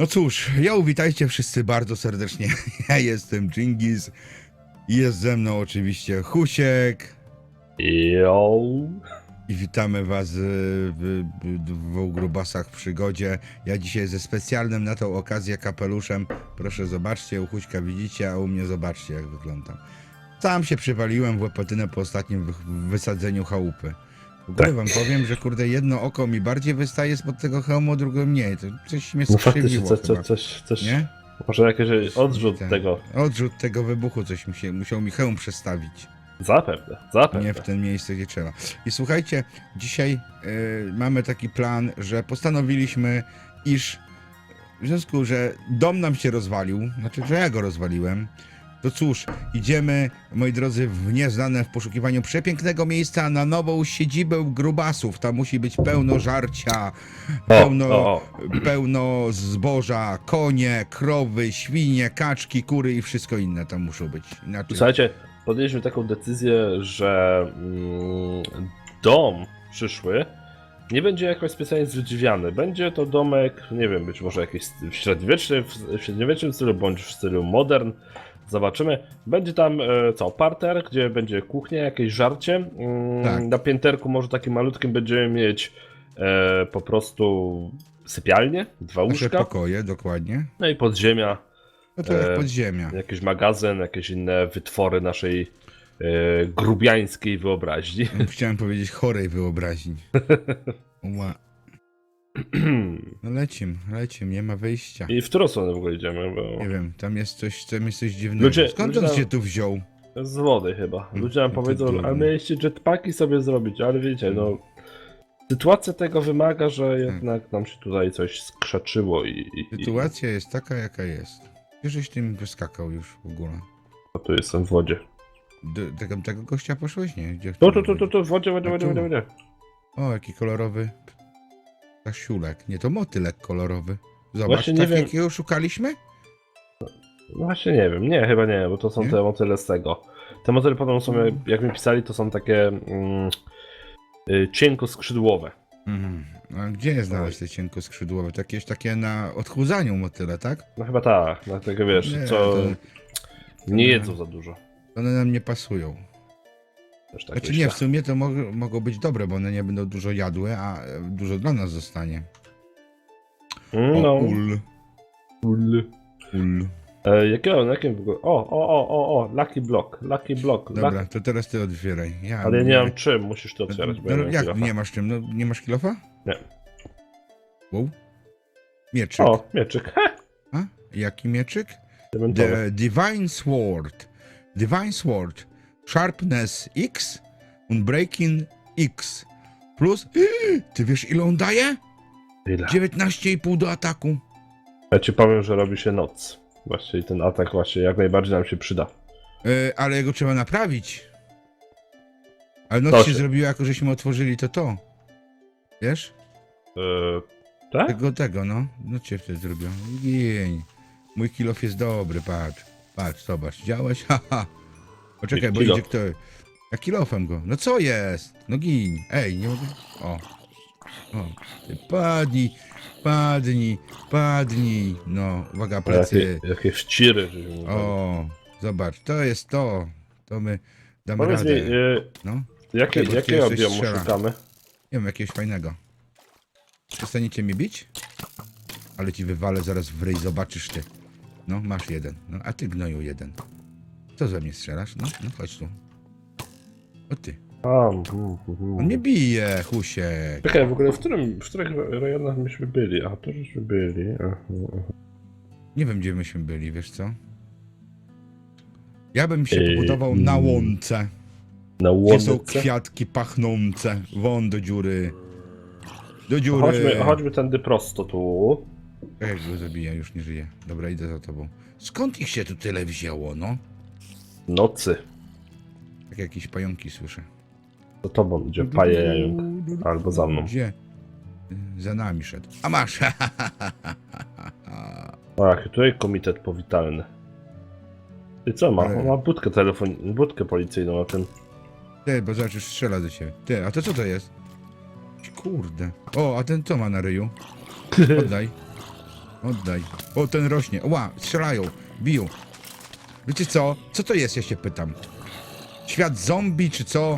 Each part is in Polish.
No cóż, ja witajcie wszyscy bardzo serdecznie. Ja jestem Dżingis. Jest ze mną oczywiście Husiek. Jo. I witamy was y, w, w Grubasach w przygodzie. Ja dzisiaj ze specjalnym na tą okazję kapeluszem. Proszę zobaczcie, u Huśka widzicie, a u mnie zobaczcie jak wyglądam. Sam się przywaliłem w łepotynę po ostatnim wy, wysadzeniu chałupy. Tak. wam powiem, że kurde jedno oko mi bardziej wystaje spod tego hełmu, drugie mniej. To coś mnie No faktycznie coś, chyba. coś, coś, Nie? może jakiś odrzut Tak. tego. Odrzut tego wybuchu coś mi się, musiał mi hełm przestawić. Zapewne, zapewne. Nie w tym miejscu, gdzie trzeba. I słuchajcie, dzisiaj y, mamy taki plan, że postanowiliśmy, iż w związku, że dom nam się rozwalił, znaczy, że ja go rozwaliłem, to cóż, idziemy, moi drodzy, w nieznane w poszukiwaniu przepięknego miejsca na nową siedzibę grubasów. Tam musi być pełno żarcia, pełno, o, o. pełno zboża, konie, krowy, świnie, kaczki, kury i wszystko inne tam muszą być. Inaczej. Słuchajcie, podjęliśmy taką decyzję, że mm, dom przyszły nie będzie jakoś specjalnie zdziwiany. Będzie to domek, nie wiem, być może jakiś w średniowiecznym, w średniowiecznym stylu, bądź w stylu modern. Zobaczymy. Będzie tam e, co, parter, gdzie będzie kuchnia, jakieś żarcie. Mm, Tak. Na pięterku może takim malutkim będziemy mieć e, po prostu sypialnię, dwa Nasze łóżka, pokoje, dokładnie. no i podziemia, No to jak E, podziemia. jakiś magazyn, jakieś inne wytwory naszej e, grubiańskiej wyobraźni. Chciałem powiedzieć chorej wyobraźni. Ła. No lecim, lecim, nie ma wyjścia. I w którą stronę w ogóle idziemy? Bo Nie wiem, tam jest coś, tam jest coś dziwnego. Ludzie- Skąd ludzie on nam- się tu wziął? z wody chyba. Ludzie nam to powiedzą, trudno. a mieliście jetpacki sobie zrobić, ale wiecie, no... Sytuacja tego wymaga, że jednak nam się tutaj coś skrzaczyło i, i, i Sytuacja jest taka, jaka jest. Gdzie żeś tym wyskakał już w ogóle? ja tu jestem w wodzie. Do tego, tego gościa poszłeś? Nie? Gdzie Tu, tu, tu, tu, tu, w wodzie, wodzie, A wodzie, tu? wodzie, wodzie. O, jaki kolorowy. Stasiulek. Nie, to motylek kolorowy. Zobacz, Właśnie nie tak wiem- jakiego szukaliśmy? No właśnie nie wiem, nie, chyba nie, bo to są Nie? te motyle z tego. Te motyle potem są, jak- jak mi pisali, to są takie mm, y, cienkoskrzydłowe. Mhm. A gdzie je znaleźć te cienko skrzydłowe? To jakieś takie na odchudzaniu motyle, tak? No chyba tak, dlatego wiesz, Nie, co to- nie jedzą za dużo. One nam nie pasują. Też tak Znaczy myślę. nie, w sumie to mog- mogą być dobre, bo one nie będą dużo jadły, a e, dużo dla nas zostanie. O, No, ul, ul. ul. E, jakiego, na jakim w ogóle? O, o, o, o, o, Lucky Block, Lucky Block. Dobra, Lucky... to teraz ty otwieraj. Ja Ale ja nie mam czym, musisz to otwierać, bo ja No, jak kilofa. nie masz czym? No, nie masz kilofa? Nie. Wow. Mieczyk. O, mieczyk, he, A? Jaki mieczyk? diamentowy. The Divine Sword. Divine Sword. Sharpness X. Unbreaking X. Plus... Ty wiesz ile on daje? Ile? 19,5 do ataku. Ja ci powiem, że robi się noc. Właśnie i ten atak właśnie jak najbardziej nam się przyda. E, ale jego trzeba naprawić. Ale noc To się się- zrobiło, jako żeśmy otworzyli to to. Wiesz? E, tak? Tego, tego, no. No cię wtedy zrobią. Gień. Mój kilof jest dobry, patrz. Patrz, zobacz. Działałeś? Haha. Poczekaj, bo Kilo. idzie kto... Ja kilofem go. No co jest? No gin. Ej, nie mogę... O. O. Ty padnij. Padnij. Padnij. No, uwaga, plecy. Jakie, jakie. O. Zobacz, to jest to. To my damy Powiedz mi, radę. e, No. jakie, Czekaj, bo tu strzela. szukamy? Nie wiem, jakiegoś fajnego. Przestaniecie mi bić? Ale ci wywalę zaraz w ryj, zobaczysz ty. No, masz jeden. No, a ty gnoju jeden. Co ze mnie strzelasz? No, no chodź tu. O ty. A, mm, mm, On mnie bije, husiek. Czekaj, w ogóle w, którym, w których rejonach myśmy byli? A, to żeśmy byli. Aha, aha. Nie wiem, gdzie myśmy byli, wiesz co? Ja bym się Ej, pobudował na mm. łące, Na gdzie są łące? kwiatki pachnące. Won do dziury. Do dziury. Chodźmy, chodźmy tędy prosto tu. Jak go zabija, już nie żyje. Dobra, idę za tobą. Skąd ich się tu tyle wzięło, no? Nocy. Tak jakieś pająki słyszę. Za tobą idzie paje jająk. Albo za mną. Gdzie? Za nami szedł. A masz! Ach, tutaj komitet powitalny. I co ma? Ale- ma budkę telefon... budkę policyjną na tym. Ty, bo zobaczysz, strzela do ciebie. Ty, a to co to jest? Kurde. O, a ten co ma na ryju? Oddaj. Oddaj. O, ten rośnie. Ła, strzelają, biją. Wiecie co? Co to jest, ja się pytam? Świat zombie, czy co?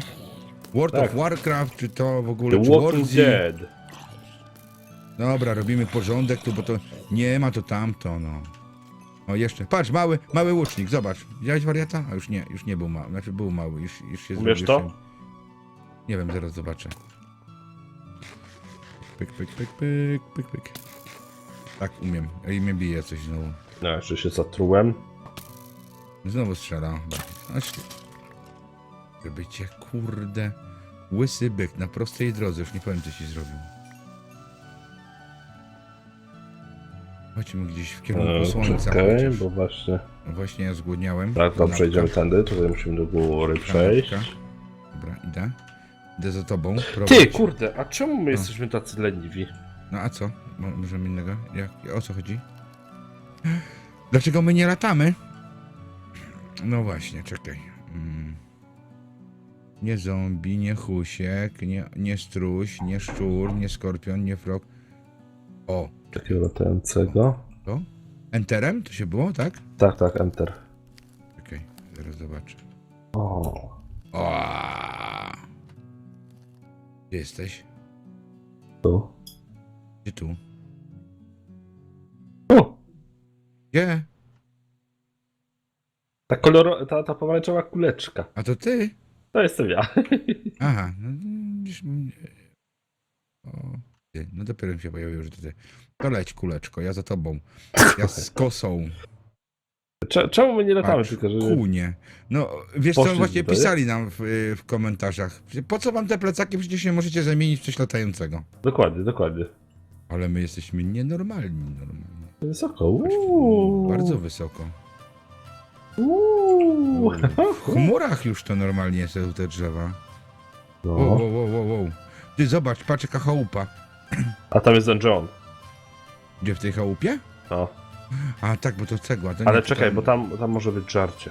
World Tak. of Warcraft, czy to w ogóle, The czy Walking Warzy? Dead. Dobra, robimy porządek tu, bo to nie ma to tamto, no. O, jeszcze. Patrz, mały, mały łucznik, zobacz. Widziałeś wariata? A już nie, już nie był mały. Znaczy był mały, już, już się Umiesz zrobił, to? już się- Nie wiem, zaraz zobaczę. Pyk, pyk, pyk, pyk, pyk, pyk. Tak, umiem. I mnie bije coś znowu. No, jeszcze się zatrułem. Znowu strzela. Aż... Żeby cię, kurde... Łysy byk na prostej drodze. Już nie powiem, co ci zrobił. Chodźmy gdzieś w kierunku E, słońca. Czekaj, bo właśnie... No właśnie ja zgłodniałem. Tak, to przejdziemy tędy, tutaj musimy do góry przejść. Kanapka. Dobra, idę. Idę za tobą. Ty, prowadź. kurde, a czemu my jesteśmy tacy leniwi? No a co? Mo- Możemy innego? Jak, o co chodzi? Dlaczego my nie latamy? No właśnie, czekaj. Mm. Nie zombie, nie husiek, nie, nie struś, nie szczur, nie skorpion, nie frog. O, Takiego latającego. to? Enterem? To się było, tak? Tak, tak, enter. Czekaj, zaraz zobaczę. O. O! Gdzie jesteś? Tu. Gdzie tu? O! Gdzie? Ta koloro... ta, ta pomarańczowa kuleczka. A to ty? To jestem ja. Aha, no widzisz, o, ty, no dopiero mi się pojawiło, że to ty. To leć kuleczko, ja za tobą. Ja z kosą. Cze- Czemu my nie latamy, Patrz, tylko że... Kunie. No, wiesz co, Poszli właśnie tutaj? pisali nam w, y, w komentarzach. Po co wam te plecaki? Przecież nie możecie zamienić w coś latającego. Dokładnie, dokładnie. Ale my jesteśmy nienormalni, normalnie. Wysoko. Uuu. Bardzo wysoko. Uuu. W chmurach już to normalnie są te drzewa. Wow, No. wow, wow, wow, wow. Ty zobacz, patrz jaka chałupa. A tam jest ten John. Gdzie w tej chałupie? No. A tak, bo to cegła. To Ale to czekaj, tam- bo tam, tam może być żarcie.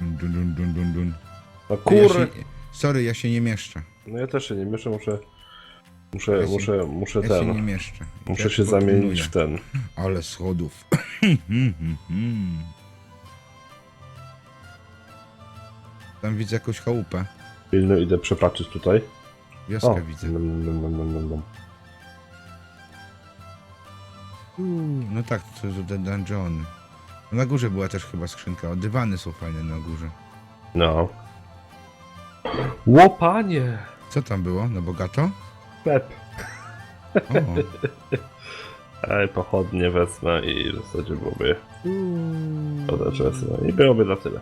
Dun, dun, dun, dun. No Ja kur... się, sorry, ja się nie mieszczę. No ja też się nie mieszczę, muszę... Muszę, Ja się- muszę, muszę Ja się nie ten... mieszczę. Muszę Ja się zamienić w ten. Ale schodów. Tam widzę jakąś chałupę. Pilno idę przepatrzeć tutaj. Wioskę O, widzę. Uuu, No tak, to są te dungeony. Na górze była też chyba skrzynka. O, dywany są fajne na górze. No. Łopanie! Co tam było? No bogato? Pep. Ej, pochodnie wezmę i w zasadzie byłoby... Też wezmę. I byłoby na tyle.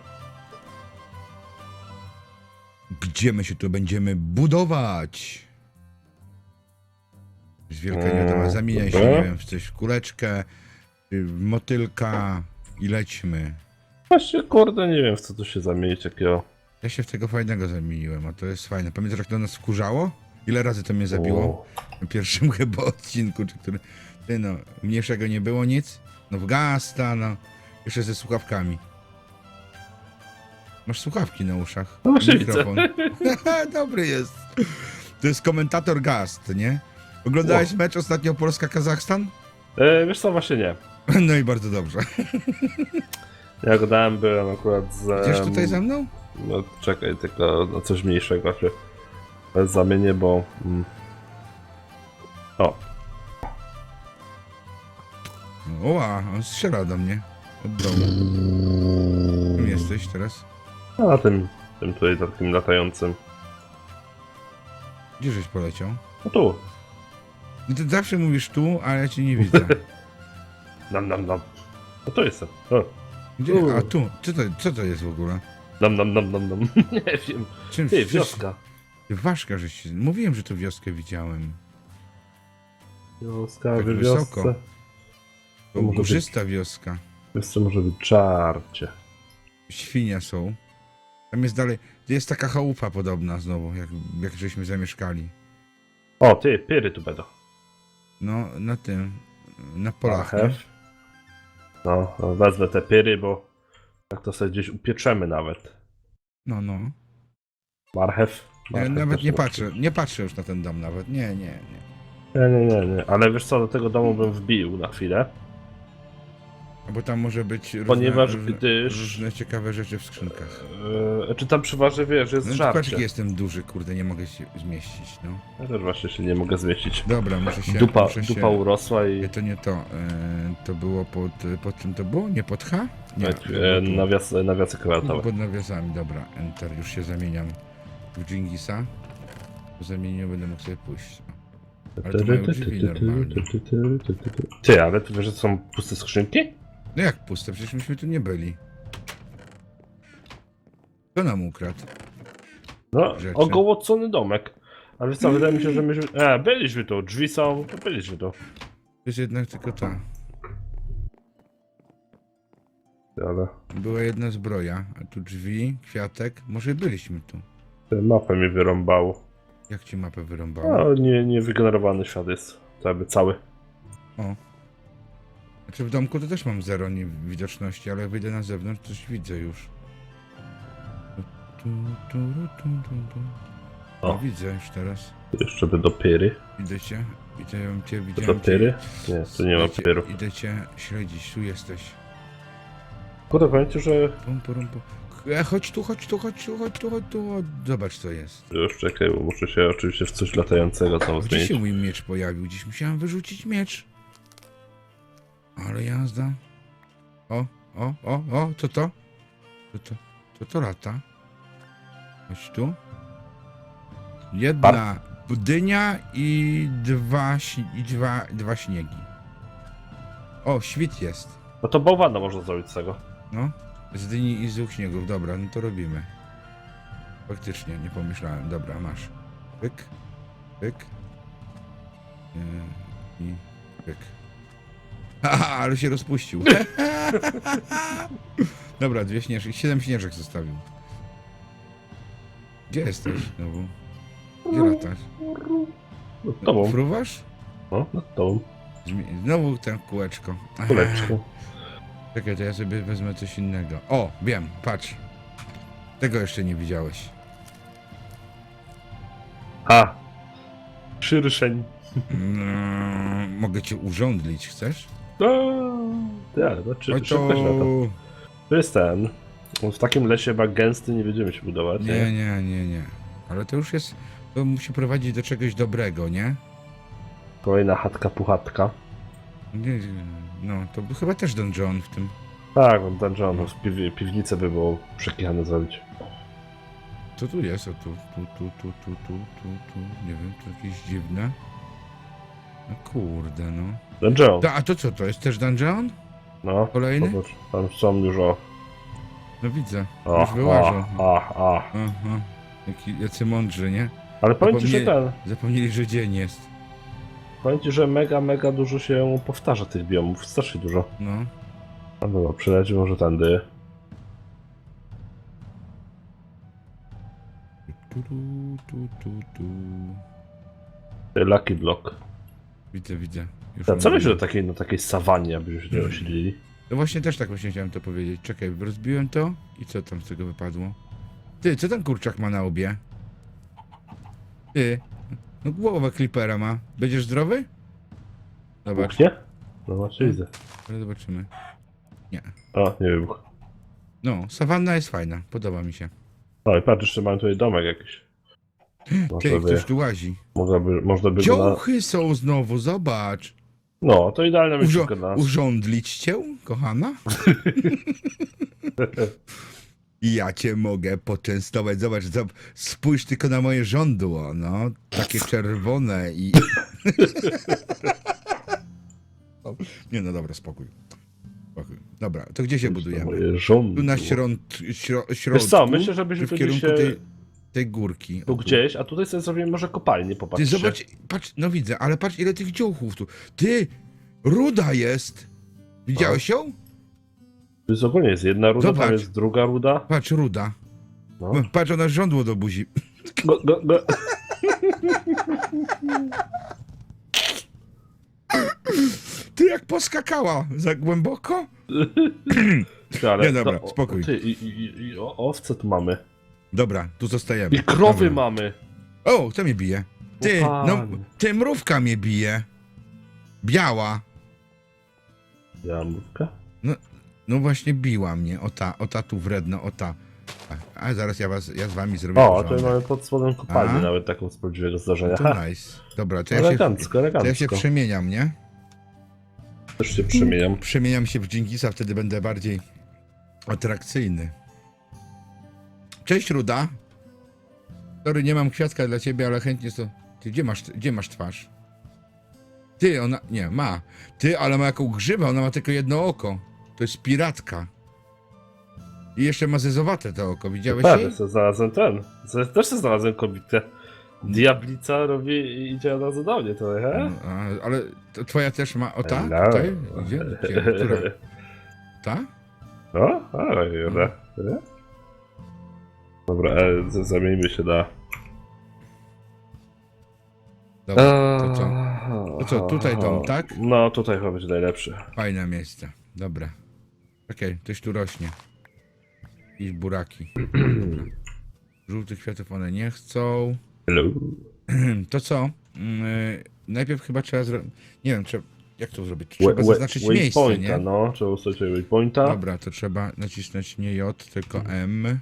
Gdzie my się tu będziemy budować? Z wielka nie wiadomo, Mm, zamieniaj się, nie wiem, w coś w kuleczkę, w motylka i lećmy. Właśnie, kurde, nie wiem w co tu się zamienić takiego. Ja się w tego fajnego zamieniłem, a to jest fajne. Pamiętasz, jak to nas wkurzało? Ile razy to mnie zabiło? Na pierwszym chyba odcinku, czy który... Ty no, mniejszego nie było nic? No w gasta, no. Jeszcze ze słuchawkami. Masz słuchawki na uszach. No Mikrofon. Dobry jest. To jest komentator Gast, nie? Oglądałeś mecz ostatnio Polska-Kazachstan? E, wiesz co, właśnie nie. No i bardzo dobrze. Ja gadałem, byłem akurat z... Gdzieś tutaj za mną? No czekaj, tylko no, coś mniejszego się zamienię, bo... Mm. O, Oła, on strzela do mnie. Od dołu. Kim jesteś teraz? a na tym, tym tutaj takim latającym. Gdzie żeś poleciał? No tu. No ty zawsze mówisz tu, ale ja cię nie widzę. Nam, nam, nam. No tu jestem. O. Gdzie? A tu, co to, co to jest w ogóle? Nam, nam, nam, nam, nam. Nie wiem. Czym Ty, wioska. Ważka, że się... Mówiłem, że tu wioskę widziałem. Wioska, Tak wysoko. wiosce. To może być- górzysta wioska. Jeszcze może być żarcie. Świnia są. Tam jest dalej... Jest taka chałupa podobna znowu, jak, jak żeśmy zamieszkali. O, ty, pyry tu będą. No, na tym... Na polach. No, no, wezmę te pyry, bo tak to sobie gdzieś upieczemy nawet. No, no. Marchew. Ja nawet nie patrzę, nie patrzę już na ten dom nawet. Nie, nie, nie. Nie, nie, nie, nie. Ale wiesz co, do tego domu bym wbił na chwilę. Bo tam może być różne, Ponieważ różne, gdyż- różne ciekawe rzeczy w skrzynkach. Yy, czy tam przeważnie wiesz, jest No patrz, żarcie. jaki jestem duży, kurde, nie mogę się zmieścić, no. Ja też właśnie się nie mogę zmieścić. Dobra, muszę się... Dupa, muszę się... dupa urosła i Nie, to nie to. E, to było pod, pod czym to było? Nie pod H? Nie, e, nawias, nawiasy kwadratowe. Pod nawiasami, dobra. Enter, już się zamieniam w Dżingisa. Po zamienieniu będę mógł sobie pójść. Ale to mają drzwi normalnie. Ty, ale ty wiesz, że są puste skrzynki? No jak puste? Przecież myśmy tu nie byli. Kto nam ukradł? No, Rzeczy. ogołocony domek. Ale co, wydaje mi się, że myśmy... E, byliśmy tu, drzwi są, to byliśmy tu. To jest jednak tylko ta. Ale Była jedna zbroja, a tu drzwi, kwiatek. Może byliśmy tu. Mapę mi wyrąbało. Jak ci mapę wyrąbało? No, nie, nie wygenerowany świat jest. Cały, cały. O. Znaczy w domku to też mam zero widoczności, ale jak wyjdę na zewnątrz, coś widzę już. Tu, tu, tu, tu, tu. O. O, widzę już teraz. Jeszcze by do pyry. Widzę cię. Widzę cię, Do widziałem pyry? cię. Nie, tu nie ma Idę cię- pyru. Idę cię śledzić, tu jesteś. Kurde, ci, że... Pum, pum, pum. E, chodź tu, chodź tu, chodź tu, chodź tu, chodź tu. Zobacz co jest. Już czekaj, bo muszę się oczywiście w coś latającego tam Gdzie zmienić. się mój miecz pojawił? Gdzieś musiałem wyrzucić miecz. Ale jazda. O, o, o, o, co to? Co to? Co to lata? Chodź tu. Jedna dynia i dwa, ś- i dwa, dwa śniegi. O, świt jest. No to bałwana można zrobić z tego. No, z dyni i z dwóch śniegów. Dobra, no to robimy. Faktycznie, nie pomyślałem. Dobra, masz. Pyk, pyk. Yy, I pyk. Haha, ale się rozpuścił. Dobra, dwie śnieżki. Siedem śnieżek zostawił. Gdzie jesteś znowu? Gdzie latasz? No, tobą. Fruwasz? No, nad tobą. Znowu ten kółeczko. Kuleczko. Czekaj, to ja sobie wezmę coś innego. O, wiem, patrz. Tego jeszcze nie widziałeś. A! Szyrszeń. Mm, mogę cię urządlić, chcesz? No, tak, no, czy, szybko się lata. to... To jest ten. W takim lesie chyba gęsty nie będziemy się budować, nie? Nie, nie, nie, nie. Ale to już jest... To musi prowadzić do czegoś dobrego, nie? Kolejna chatka puchatka. nie nie, no, to był chyba też Don John w tym. Tak, on dungeon, no, w piw piwnicę by było przekichane zrobić. Co tu jest? O tu, tu, tu, tu, tu, tu, tu, tu. Nie wiem, to jakieś dziwne. No kurde, no. Dungeon, Ta, a to co to jest? Też dungeon? no. Kolejny? Zobacz, tam są już o... No widzę. O, Już wyłażą. o, o, o. Aha. Jaki, jacy mądrzy, nie? Ale powiem ci, że Zapomnieli- ten... Zapomnieli, że dzień jest. Powiem ci, że mega, mega dużo się powtarza tych biomów. Strasznie dużo. No. No dobra, przyleci może tędy. Tu, tu, tu, tu, tu. Lucky Block. Widzę, widzę. Już A co myślisz o takiej, na takiej sawannie, abyśmy się nie osiedlili? No właśnie też tak właśnie chciałem to powiedzieć. Czekaj, rozbiłem to i co tam z tego wypadło? Ty, co ten kurczak ma na łbie? Ty. No głowę klipera ma. Będziesz zdrowy? Zobacz, Buchnie? No właśnie widzę. ale zobaczymy. Nie. O, nie wybuch. No, sawanna jest fajna. Podoba mi się. O i patrz, jeszcze mam tutaj domek jakiś. Można Ty, by, ktoś tu łazi. można by, można by go na... Dziołchy są znowu, zobacz. No, to idealne Urzo- miejsce dla nas. urządlić cię, kochana? Ja cię mogę poczęstować. Zobacz, zob- spójrz tylko na moje żądło, no. Takie czerwone i... Nie, no dobra, spokój. spokój. Dobra, to gdzie się budujemy? Tu na środ... śro... Wiesz środku? co, myślę, żebyśmy w kierunku dzisiaj... tej, tej górki? Tu gdzieś, a tutaj sobie zrobimy może kopalnię, Ty popatrzcie. zobacz, patrz, no widzę, ale patrz ile tych dziołchów tu. Ty, ruda jest. Widziałeś ją? Tu jest ogólnie jest jedna ruda, Zobacz. tam jest druga ruda. Patrz, ruda. No. Patrz, ona żądło do buzi. Go, go, go. Ty jak poskakała za głęboko? Ty, ale Nie, dobra, to- spokój. Ty, i, i, i o- owce tu mamy. Dobra, tu zostajemy. I krowy Dobra. mamy. O, kto mnie bije? Ty, O no, panie. ty mrówka mnie bije. Biała. Ja mrówka? No właśnie biła mnie, o ta, o ta tu wredna, o ta. A, a zaraz ja was, ja z wami zrobię O, a tutaj porządek. mamy pod spodem kopalnię A? nawet taką z prawdziwego zdarzenia. To Ha, nice. Dobra, to ja się, elegancko, to ja się elegancko. przemieniam, nie? Też się przemieniam. Przemieniam się w Dżingisa, wtedy będę bardziej atrakcyjny. Cześć Ruda. Sorry, nie mam kwiatka dla ciebie, ale chętnie to... Ty, gdzie masz, gdzie masz twarz? Ty, ona... Nie, ma. Ty, ale ma jaką grzybę, ona ma tylko jedno oko. To jest piratka. I jeszcze ma zezowate to oko, widziałeś Tak, jej? sobie znalazłem ten. Se- Też sobie znalazłem kobietę. Diablica robi i idzie od razu do mnie trochę, he? No, a, ale to twoja też ma... O ta? Hello. Tutaj? Gdzie? Gdzie? Która? Ta? No, ale jada. Dobra, e, z- zamieńmy się na... Dobra, to co? To co, tutaj dom, tak? No, tutaj chyba będzie najlepszy. Fajne miejsce. Dobra. Okej, coś tu rośnie. Jakieś buraki. Dobra. Żółtych kwiatów one nie chcą. Hello. To co? Mm, y, najpierw chyba trzeba zrobić. Nie wiem, trzeba. Jak to zrobić? We- Trzeba we- zaznaczyć miejsce, waypointa, nie? no, trzeba ustawić waypointa. Dobra, to trzeba nacisnąć nie J, tylko M.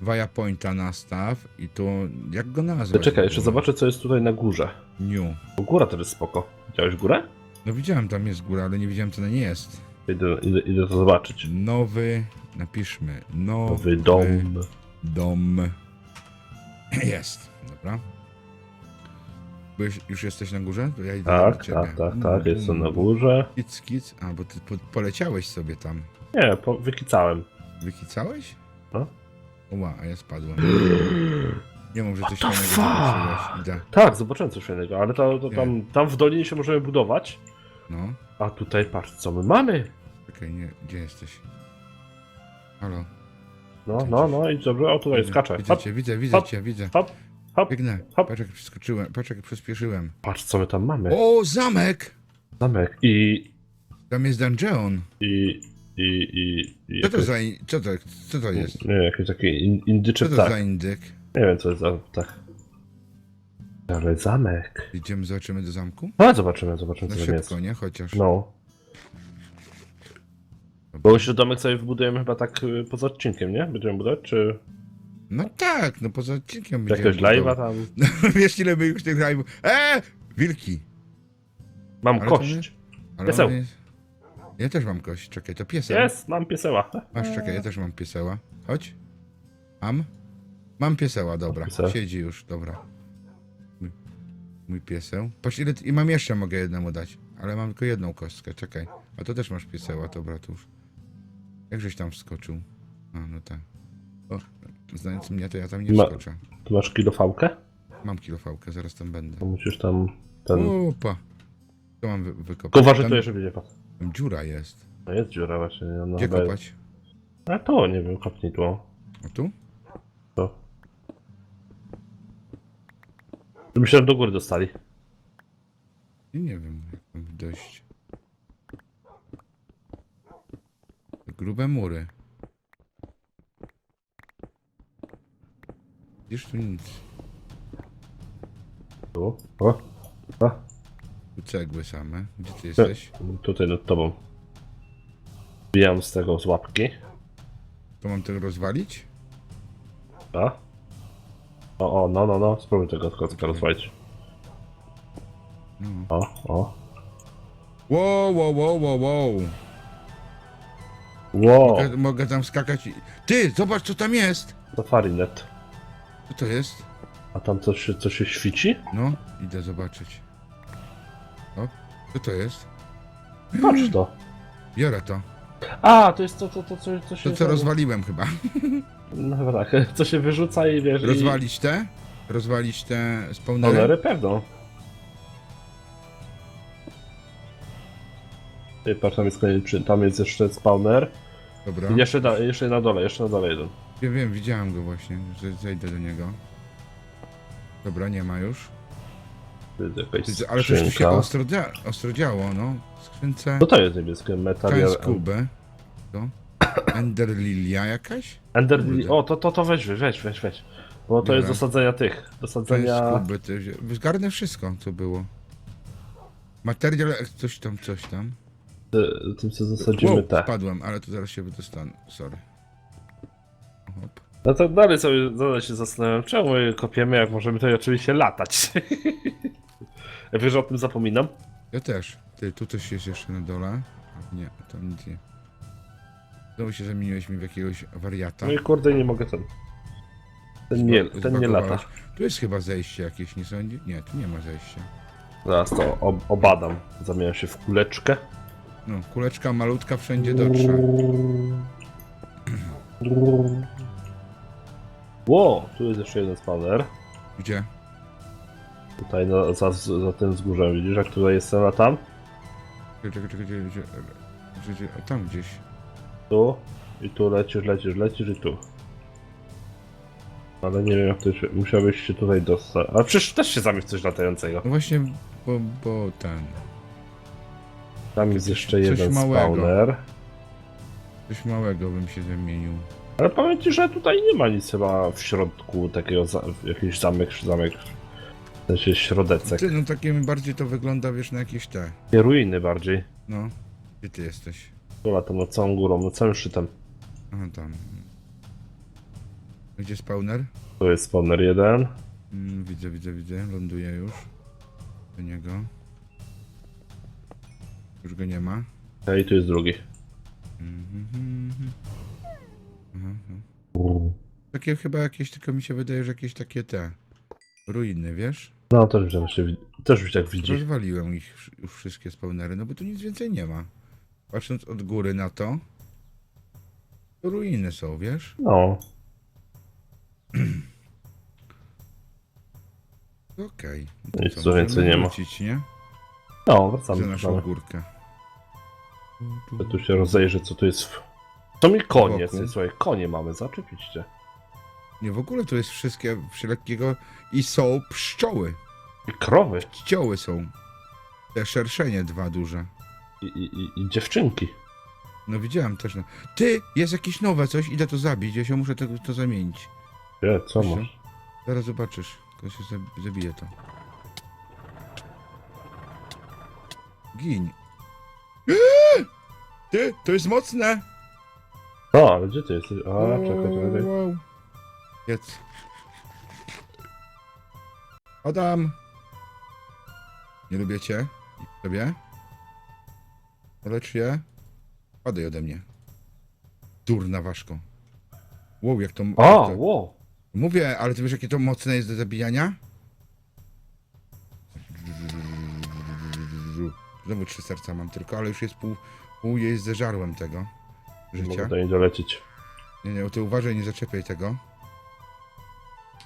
Waja pointa nastaw i tu. Jak go nazwać? Czekaj, jeszcze zobaczę co jest tutaj na górze. New. Bo góra to jest spoko. Widziałeś górę? No widziałem, tam jest góra, ale nie widziałem, co na nie jest. Idę, idę, idę to zobaczyć. Nowy. Napiszmy. Nowy, Nowy dom. Dom. Jest, dobra. Byłeś, już jesteś na górze? To ja idę do Tak, ciebie. tak, tak, tak, jestem na górze. Kic, kic. A, bo ty po, poleciałeś sobie tam. Nie, po, wykicałem. Wykicałeś? No. Ła, a ja spadłem. Nie mów, że coś What the fajnego fuck? zobaczyłeś. Idę. Tak, zobaczyłem coś fajnego, ale to, to tam, tam w dolinie się możemy budować. No, A tutaj patrz, co my mamy. czekaj, nie, gdzie jesteś? Halo. No, no, no i dobrze, o tutaj Widzę, skaczę. Widzę Hop, cię, widzę, widzę hop. cię, widzę. hop, hop. Biegnę. hop. Patrz jak przeskoczyłem, patrz jak przyspieszyłem. Patrz, co my tam mamy. O, zamek! Zamek i, Tam jest dungeon. i, i, i, i Co to jakoś- za, in- co to, co to jest? Nie wiem, jakiś taki in, Co to tak. za indyk? Nie wiem, co jest za tak. Ale zamek. Idziemy, zobaczymy do zamku? No, zobaczymy, zobaczymy, Na co tam jest. szybko, nie? Chociaż. No. Bo jeszcze domek sobie wybudujemy chyba tak y, poza odcinkiem, nie? Będziemy budować, czy No tak, no poza odcinkiem czy będziemy jakiegoś live'a budować. tam? No, wiesz ile my już tych live'ów... Eee! Wilki! Mam Ale to kość. Ale Pieseł. jest... Ja też mam kość, czekaj, to pieseł. Jest, mam pieseła. Masz, czekaj, ja też mam pieseła. Chodź. Mam? Mam pieseła, dobra. Pieseł. Siedzi już, dobra. Mój, pieseł. Patrz ile... I mam jeszcze, mogę jednemu dać. Ale mam tylko jedną kostkę, czekaj. A to też masz pieseła, to już. Jakżeś tam wskoczył? A, no tak. O, znając mnie, to ja tam nie Ma- wskoczę. Tu masz kilofałkę? Mam kilofałkę, zaraz tam będę. To musisz tam ten... Opa! To mam wy wykopać. Tam, to jeszcze będzie padł. tam dziura jest. No jest dziura właśnie. No, Gdzie chyba- kopać? A to, nie wiem, kopnij tu. O tu? Myślałem, do góry dostali. I nie wiem, jak dojść. Grube mury. Widzisz tu nic. Tu. O. A. Tu cegły same. Gdzie ty jesteś? Tutaj nad tobą. Bijam z tego z łapki. To mam tego rozwalić? A? O, o, no, no, no, spróbuj tego kocka rozwalić. No. O, o. Wow, wow, wow, wow, wow. Wow, Mogę, mogę tam skakać i... Ty, zobacz co tam jest! safari net. Co to jest? A tam coś, się- coś się świeci? No, idę zobaczyć. O, co to jest? Patrz to. Biorę to. A, to jest to, to, to, co, co się... To co rozwaliłem chyba. No chyba tak, co się wyrzuca i wiesz... Rozwalić te? Rozwalić te I... spawnery? Tonery pewno. Ty, patrz, tam jest, tam jest jeszcze spawner. Dobra. Jeszcze, da, jeszcze na dole, jeszcze na dole jeden. Wiem, wiem, widziałem go właśnie, że zejdę do niego. Dobra, nie ma już. Jest jakaś ale coś tu się skrzynka. ostro, dzia ostro działo, no. W skrzynce. No to jest niebieskie materiał. Czas kubę. To? Ender Lilia jakaś? Ender... Kurde. O, to, to, to weź, weź, weź, weź. Bo to jest Dobra. do sadzenia tych. Do jest sadzenia. jest... Zgarnę wszystko, co było. Materiał, coś tam, coś tam. ty- Tym co zasadzimy Wow, te. spadłem, ale to zaraz się wydostanę. Sorry. Hop. No to dalej sobie dalej się zastanawiam, czemu my kopiemy, jak możemy tutaj oczywiście latać. Wiesz, że o tym zapominam? Ja też. Ty, tu coś jest jeszcze na dole. Nie, tam nic nie. Znowu się zamieniłeś mi w jakiegoś wariata. No i kurde, nie mogę ten. Ten nie, ten nie lata. Tu jest chyba zejście jakieś, nie sądzi? Nie, tu nie ma zejścia. Zaraz to ob obadam. Zamieniam się w kuleczkę. No, kuleczka malutka wszędzie dotrze. Ło, tu jest jeszcze jeden spawner. Gdzie? Tutaj na, za, za tym wzgórzem, widzisz, jak tutaj jestem, a tam? Czekaj, czekaj, czekaj, czekaj, gdzie, gdzie, gdzie, a tam gdzieś. Tu. I tu lecisz, lecisz, lecisz i tu. Ale nie wiem jak to się... Musiałbyś się tutaj dostać. Ale przecież też się zamiast coś latającego. No właśnie, bo, bo ten. Tam jest jeszcze Coś jeden małego. spawner. Coś małego bym się zamienił. Ale powiem ci, że tutaj nie ma nic chyba w środku takiego, za, jakiś zamek, zamek, w sensie środecek. Ty, no takie bardziej to wygląda, wiesz, na jakieś te. Ruiny bardziej. No. Gdzie ty jesteś? Chyba tam nad całą górą, nad całym szczytem. Aha, tam. Gdzie spawner? Tu jest spawner jeden. Mm, widzę, widzę, widzę. Ląduję już. Do niego. Już go nie ma. A i tu jest drugi. Mhm, mhm. Aha, aha. Takie chyba jakieś, tylko mi się wydaje, że jakieś takie te ruiny, wiesz? No też widziałem, się, też już tak widzi. Rozwaliłem ich wsz- już wszystkie spawnery, no bo tu nic więcej nie ma. Patrząc od góry na to, to ruiny są, wiesz? No, Okej. Nic co, tu więcej nie ma. wrócić, nie? no, Za wracamy. naszą wracamy. górkę. Ja tu się rozejrzę, co tu jest. w- To mi koniec, Wokół. słuchaj, konie mamy, zaczepić cię. Nie, w ogóle to jest wszystkie wszelkiego i są pszczoły. I krowy, Ścioły są. Te szerszenie dwa duże. I, i, i, dziewczynki. No widziałem też. No. Ty, jest jakieś nowe coś, idę to zabić, ja się muszę tego, to zamienić. Wie, co masz? Zaraz zobaczysz, to się zab- zabije to. Gin. Ty, to jest mocne! No, ale gdzie ty jesteś? A, czekaj, czekaj. Wow. Jedz. Adam! Nie lubię cię. I Ciebie. Lecz je. Padaj ode mnie. Durna ważko. Wow, jak to... A, jak to wow. Mówię, ale ty wiesz jakie to mocne jest do zabijania? Znowu trzy serca mam tylko, ale już jest pół, pół jej zeżarłem tego Mogę życia. tutaj dolecieć. Nie, nie, ty uważaj, nie zaczepiaj tego.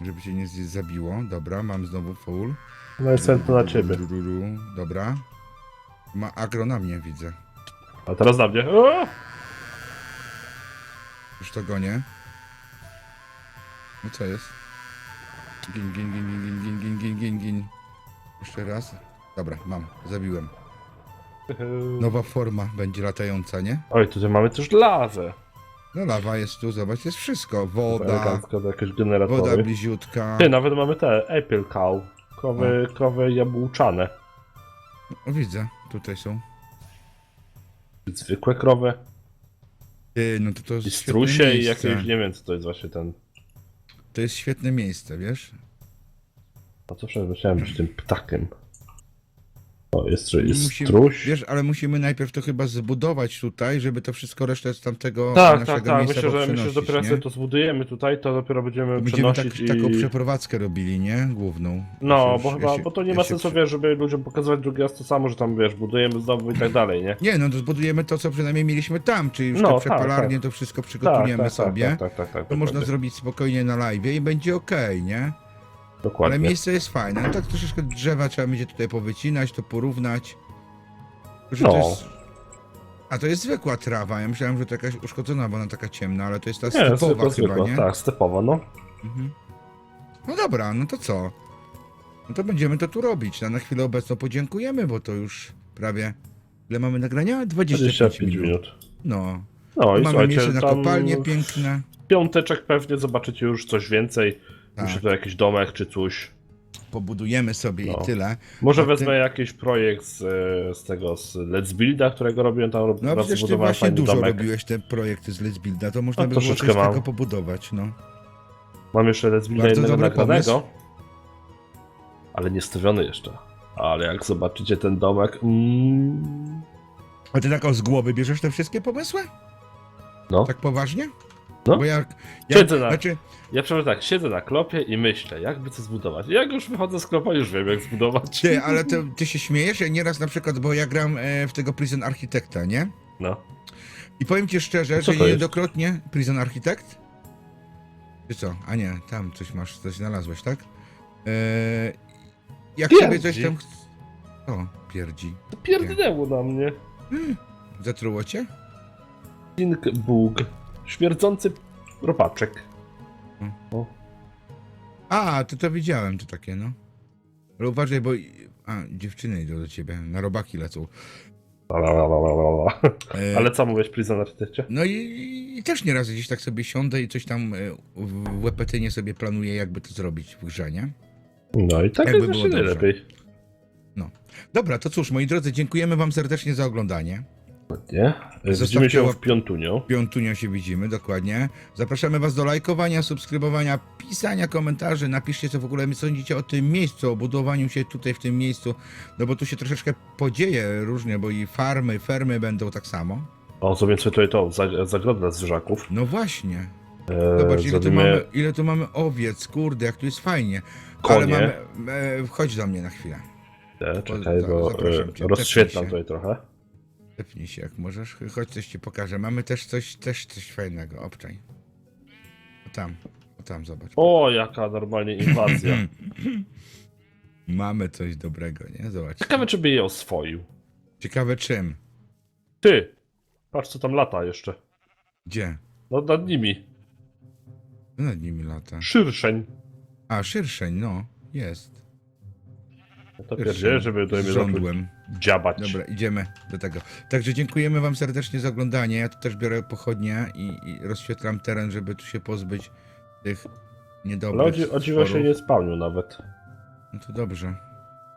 Żeby cię nie zabiło. Dobra, mam znowu full. No jestem tu na ciebie. Dobra. Ma agro na mnie, widzę. A teraz na mnie. O! Już to gonię. No co jest? Gin, gin, gin, gin, gin, gin, gin, gin, gin. Jeszcze raz. Dobra, mam. Zabiłem. Nowa forma będzie latająca, nie? Oj, tutaj mamy też lawę. No lawa jest tu, zobacz, jest wszystko. Woda, Elegancko do jakiegoś woda bliziutka. Ty, nawet mamy te apple cow. Krowy, krowy jabłczane. O, widzę, tutaj są. Zwykłe krowy. Ty, no to to jest I świetne strusie i miejsce. jakieś, nie wiem co to jest właśnie ten... To jest świetne miejsce, wiesz? A co przecież myślałem być tym ptakiem. O, jest, jest Musimy- struś. Wiesz, ale musimy najpierw to chyba zbudować tutaj, żeby to wszystko resztę z tamtego tak, naszego tak, tak. miejsca Myślę, że, myślę, że dopiero jak sobie to zbudujemy tutaj, to dopiero będziemy, Będziemy tak, przenosić taką i... przeprowadzkę robili, nie? Główną. No, bo chyba, ja się- bo to nie ja ma sensu, przy- wiesz, żeby ludziom pokazywać drugi raz to samo, że tam, wiesz, budujemy znowu i tak dalej, nie? Nie, no to zbudujemy to, co przynajmniej mieliśmy tam, czyli już No, te tak, przepalarnie, tak. to wszystko Tak, przygotujemy tak, sobie. Tak, tak, tak, tak, To tak można zrobić spokojnie na live i będzie okej, nie? Ale Dokładnie. miejsce jest fajne. No tak troszeczkę drzewa trzeba będzie tutaj powycinać, to porównać. Że No. to jest... A to jest zwykła trawa. Ja myślałem, że to jakaś uszkodzona, bo ona taka ciemna, ale to jest ta Nie, stepowa zwykła, chyba, zwykła, nie? tak, stepowa, no. Mhm. No dobra, no to co? No to będziemy to tu robić. Na, na chwilę obecną podziękujemy, bo to już prawie... Ile mamy nagrania? 25, 25 minut. minut. No. No i mamy słuchajcie, miejsce na kopalnie piękne. piąteczek pewnie zobaczycie już coś więcej. Tak. Myślę, to jakiś domek czy coś. Pobudujemy sobie No. i tyle. Może A ty- wezmę jakiś projekt z, e, z tego, z Let's Builda, którego robiłem tam. No przecież ty właśnie dużo domek. robiłeś te projekty z Let's Builda, to można No, by było coś mam. tego pobudować, no. Mam jeszcze Let's Builda Bardzo dobry nagranego. Ale nie stawiony jeszcze. Ale jak zobaczycie ten domek. Mm, A ty tak o z głowy bierzesz te wszystkie pomysły? no. Tak poważnie? No. Bo jak... jak Siedzę na- Znaczy, Ja przecież tak, siedzę na klopie i myślę, jakby co zbudować. Jak już wychodzę z klopa, już wiem jak zbudować. ty, ale to, ty się śmiejesz? Ja nieraz na przykład, bo ja gram e, w tego Prison Architecta, nie? No. I powiem ci szczerze, że to jest? niejednokrotnie... Prison Architect? Czy co? A nie, tam coś masz, coś znalazłeś, tak? E, jak Pierdzi. sobie coś tam... O, pierdzi. To pierdnęło na mnie. Zatruło cię? Bug. Śmierdzący ropaczek. Hmm. O. A, to to widziałem, to takie, no. Ale uważaj, bo... A, dziewczyny idą do ciebie, na robaki lecą. E, Ale co mówisz, Prison Architekcie? No i, i też nieraz gdzieś tak sobie siądę i coś tam e, w łepetynie sobie planuję, jakby to zrobić w grze, nie? No i tak Jakby jest było właśnie dobrze. najlepiej. Dobra, to cóż, moi drodzy, dziękujemy wam serdecznie za oglądanie. Nie? Widzimy Zostawcie się w piątuniu. Piątunia się widzimy, dokładnie. Zapraszamy was do lajkowania, subskrybowania, pisania komentarzy. Napiszcie, co w ogóle sądzicie o tym miejscu, o budowaniu się tutaj w tym miejscu. No bo tu się troszeczkę podzieje różnie, bo i farmy, fermy będą tak samo. O, zrobię sobie tutaj to, za- zagrodę dla zwierzaków. No właśnie. E, Zobacz, ile tu, mamy, ile tu mamy owiec, kurde, jak tu jest fajnie. Konie. Ale mamy... E, chodź do mnie na chwilę. te, czekaj, bo e, rozświetlam tutaj trochę. Tepnij się jak możesz. Chodź, coś ci pokażę. Mamy też coś, też coś fajnego. Obczaj. O tam, o tam, zobacz. O, jaka normalnie inwazja. Mamy coś dobrego, nie? Zobacz. Ciekawe, czy by je oswoił. Ciekawe czym? Ty! Patrz, co tam lata jeszcze. Gdzie? No nad nimi. Co nad nimi lata? Szyrszeń. A, szyrszeń, no. Jest. No to pierdzie, żeby Z mnie żądłem. Dziabać. Dobra, idziemy do tego. Także dziękujemy wam serdecznie za oglądanie. Ja tu też biorę pochodnie i, i rozświetlam teren, żeby tu się pozbyć tych niedobrych Ale o, dzi- o dziwo się stworów. nie spełnił nawet. No to dobrze.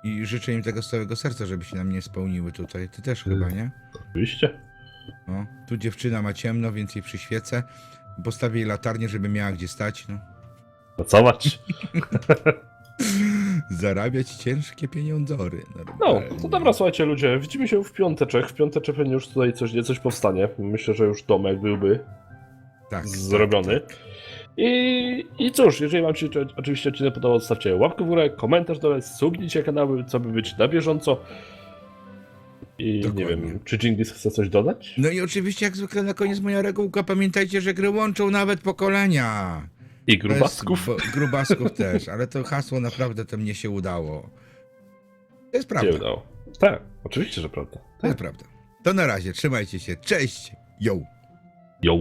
I życzę im tego z całego serca, żeby się nam nie spełniły tutaj. Ty też Mm. chyba, nie? Oczywiście. No. Tu dziewczyna ma ciemno, więc jej przyświecę. Postawię jej latarnię, żeby miała gdzie stać. No. Pracować. Zarabiać ciężkie pieniądzory. No, normalnie. to dobra, słuchajcie ludzie, widzimy się w piąteczek. W piąteczek pewnie już tutaj coś, coś powstanie. Myślę, że już domek byłby tak, zrobiony. Tak, tak. I, I cóż, jeżeli wam się czy- oczywiście odcinek podobał, zostawcie łapkę w górę, komentarz dole, subnijcie kanały, co by być na bieżąco. I nie Dokładnie. wiem, czy Jingis chce coś dodać? No i oczywiście, jak zwykle na koniec moja regułka, pamiętajcie, że gry łączą nawet pokolenia. I grubasków. bo- grubasków też, ale to hasło naprawdę to mnie się udało. To jest Się prawda. udało. Tak, oczywiście, że prawda. To jest prawda. To na razie, trzymajcie się. Cześć! Yo! Yo.